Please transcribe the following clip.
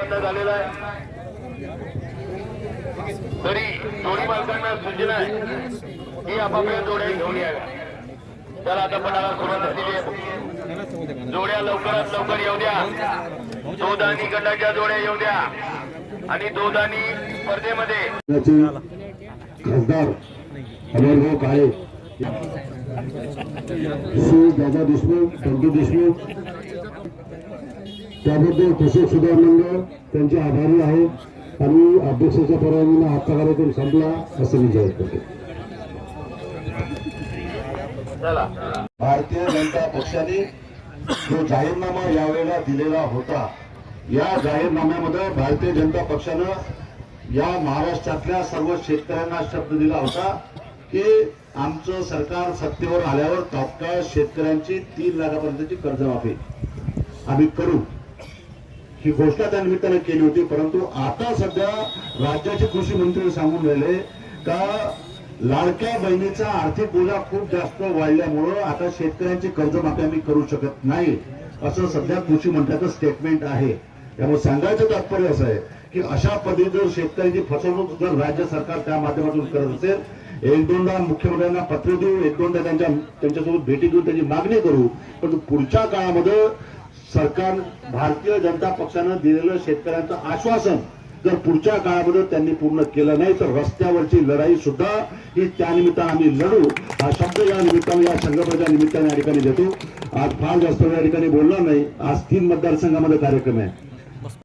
बंद झालेला आहे. तरी जोडी मालकांना सूचना आहे की आपापल्या जोड्या घेऊन याव्या. त्याला आता पटाला सुरुवात झालेली आहे. जोड्या लवकरात लवकर येऊ द्या. दोदानी गटाच्या जोड्या येऊ द्या. आणि दोदानी स्पर्धेमध्ये खासदार अमरभाऊ काळे श्री दादा देशमुख बंधू देशमुख त्याबद्दल कृषी सुधार त्यांचे आभारी आहे. आणि अध्यक्षाच्या परवानगीनं आजचा कार्यक्रम संपला असं मी जाहीर करतो. भारतीय जनता पक्षाने जो जाहीरनामा यावेळेला दिलेला होता या जाहीरनाम्यामध्ये भारतीय जनता पक्षानं या महाराष्ट्रातल्या सर्व शेतकऱ्यांना शब्द दिला होता की आमचं सरकार सत्तेवर आल्यावर तात्काळ शेतकऱ्यांची तीन लाखापर्यंतची कर्जमाफी आम्ही करू. ही घोषणा त्या निमित्ताने केली होती. परंतु आता सध्या राज्याचे कृषी मंत्री सांगून राहिले का लाडक्या बहिणीचा आर्थिक ओझा खूप जास्त वाढल्यामुळं आता शेतकऱ्यांची कर्जमाफी आम्ही करू शकत नाही असं सध्या कृषी मंत्र्याचं स्टेटमेंट आहे. त्यामुळे सांगायचं तात्पर्य असं आहे की अशा पद्धतीने जर शेतकऱ्यांची फसवणूक जर राज्य सरकार त्या माध्यमातून करत असेल एक दोनदा मुख्यमंत्र्यांना पत्र देऊ एक दोनदा त्यांच्या त्यांच्यासोबत भेटी घेऊन त्यांची मागणी करू परंतु पुढच्या काळामध्ये सरकार भारतीय जनता पक्षानं दिलेलं शेतकऱ्यांचं आश्वासन जर पुढच्या काळामध्ये त्यांनी पूर्ण केलं नाही तर रस्त्यावरची लढाई सुद्धा ही त्यानिमित्तानं आम्ही लढू. हा शब्द या निमित्तानं या संघर्षाच्या निमित्ताने या ठिकाणी देतो. आज फार जास्त या ठिकाणी बोलणार नाही. आज तीन मतदारसंघामध्ये कार्यक्रम आहे.